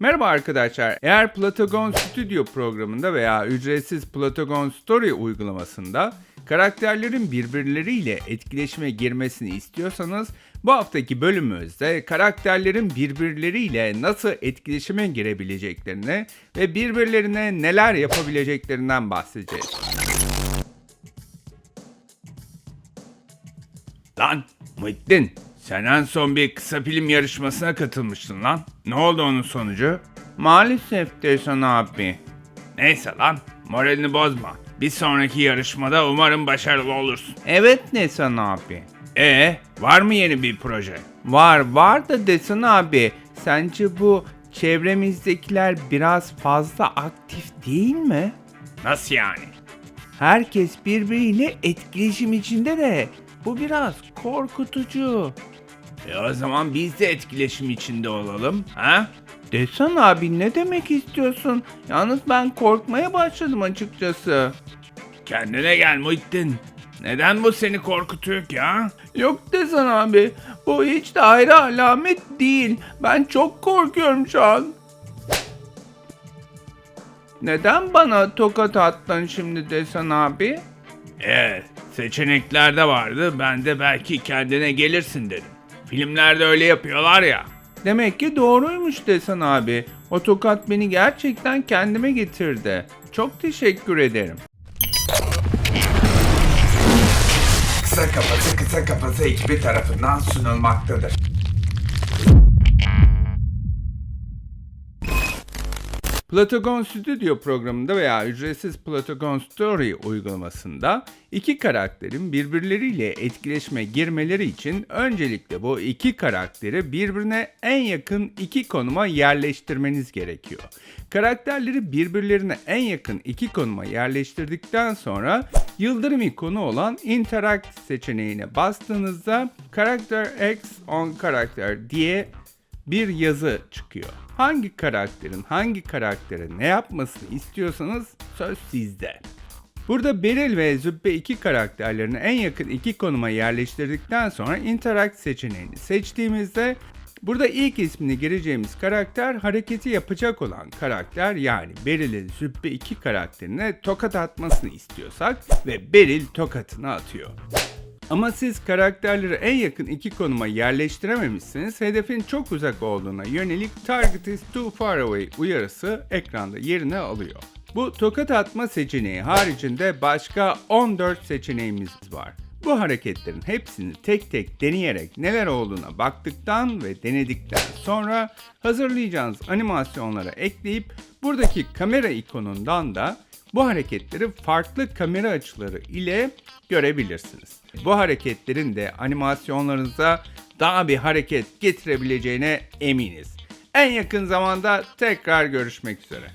Merhaba arkadaşlar. Eğer Platagon Studio programında veya ücretsiz Platagon Story uygulamasında karakterlerin birbirleriyle etkileşime girmesini istiyorsanız bu haftaki bölümümüzde karakterlerin birbirleriyle nasıl etkileşime girebileceklerini ve birbirlerine neler yapabileceklerinden bahsedeceğiz. Lan Muhittin sen en son bir kısa film yarışmasına katılmıştın lan. Ne oldu onun sonucu? Maalesef Desan abi. Neyse lan moralini bozma. Bir sonraki yarışmada umarım başarılı olursun. Evet Desan abi. E var mı yeni bir proje? Var var da Desan abi. Sence bu çevremizdekiler biraz fazla aktif değil mi? Nasıl yani? Herkes birbiriyle etkileşim içinde de bu biraz korkutucu. E o zaman biz de etkileşim içinde olalım, ha? Desen abi ne demek istiyorsun? Yalnız ben korkmaya başladım açıkçası. Kendine gel Muhittin. Neden bu seni korkutuyor ki ha? Yok Desen abi. Bu hiç de ayrı alamet değil. Ben çok korkuyorum şu an. Neden bana tokat attın şimdi Desen abi? Evet, seçeneklerde vardı. Ben de belki kendine gelirsin dedim. Filmlerde öyle yapıyorlar ya. Demek ki doğruymuş Desen abi. O tokat beni gerçekten kendime getirdi. Çok teşekkür ederim. Kısa Kafası Kısa Kafası ekibi tarafından sunulmaktadır. Platagon Studio programında veya ücretsiz Platagon Story uygulamasında iki karakterin birbirleriyle etkileşime girmeleri için öncelikle bu iki karakteri birbirine en yakın iki konuma yerleştirmeniz gerekiyor. Karakterleri birbirlerine en yakın iki konuma yerleştirdikten sonra yıldırım ikonu olan Interact seçeneğine bastığınızda Character X on Character diye bir yazı çıkıyor. Hangi karakterin hangi karaktere ne yapmasını istiyorsanız söz sizde. Burada Beril ve Zübbe iki karakterlerini en yakın iki konuma yerleştirdikten sonra Interact seçeneğini seçtiğimizde burada ilk ismini gireceğimiz karakter hareketi yapacak olan karakter yani Beril'in Zübbe iki karakterine tokat atmasını istiyorsak ve Beril tokatını atıyor. Ama siz karakterleri en yakın iki konuma yerleştirememişsiniz, hedefin çok uzak olduğuna yönelik Target is too far away uyarısı ekranda yerini alıyor. Bu tokat atma seçeneği haricinde başka 14 seçeneğimiz var. Bu hareketlerin hepsini tek tek deneyerek neler olduğuna baktıktan ve denedikten sonra hazırlayacağınız animasyonlara ekleyip buradaki kamera ikonundan da bu hareketleri farklı kamera açıları ile görebilirsiniz. Bu hareketlerin de animasyonlarınıza daha bir hareket getirebileceğine eminiz. En yakın zamanda tekrar görüşmek üzere.